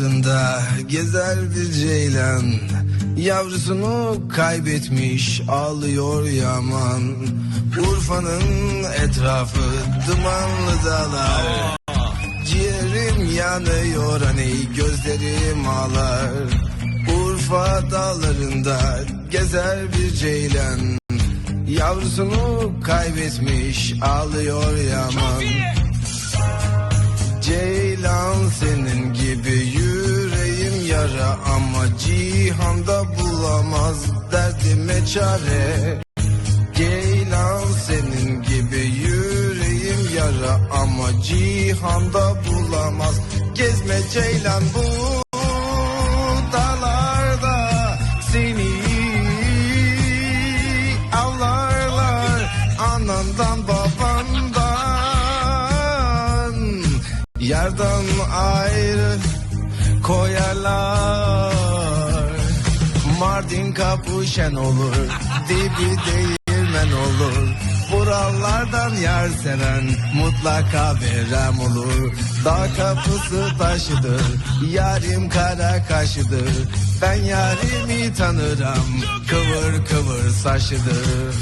dağlarında gezer bir ceylan. Yavrusunu kaybetmiş ağlıyor yaman. Urfa'nın etrafı dumanlı dağlar. Ciğerim yanıyor hani gözlerim ağlar. Urfa dağlarında gezer bir ceylan. Yavrusunu kaybetmiş ağlıyor yaman yara ama cihanda bulamaz derdime çare. Ceylan senin gibi yüreğim yara ama cihanda bulamaz. Gezme ceylan bu dağlarda seni avlarlar. Anandan babandan Yardan ayrı koyarlar. Mardin kapı şen olur Dibi değirmen olur. Buralardan yar seven mutlaka verem olur. Dağ kapısı taşıdır Yarim kara kaşıdır. Ben yarimi tanırım Kıvır kıvır saçıdır.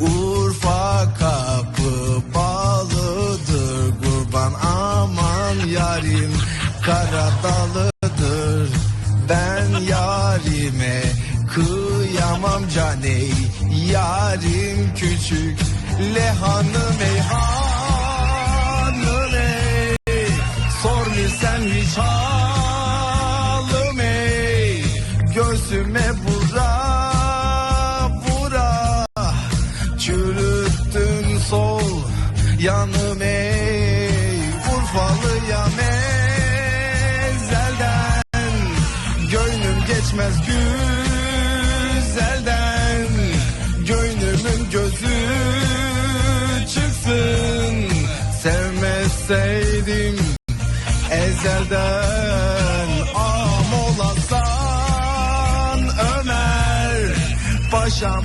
Urfa kapı bağlıdır Kurban aman yarim Karadalıdır. Ben yarime kıyamam caney Yarim küçük lehanım ey hanım ey Sor bir sen hiç halım ey. Göğsüme vura vura Çürüttün sol yanım ey geçmez güzelden Gönlümün gözü çıksın. Sevmeseydim ezelden Am olasan Ömer Paşam